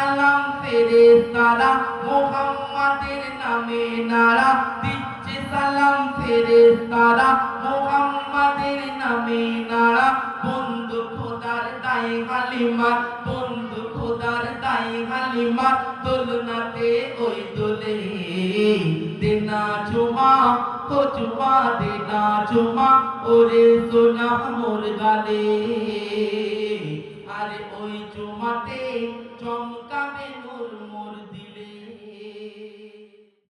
সালাম তারা মোহাম্মদের নামে নারা দিচ্ছে সালাম ফেরেস্তারা মোহাম্মদের নামে নারা। বন্ধু খোদার দায়ে হালিমা, বন্ধু খোদার দায়ে হালিমা, দোলনাতে ওই দোলে দেনা জুমা ও জুমা দেনা জুমা ওরে সোনা মোর গালে। আরে ওই জুমাতে চমকা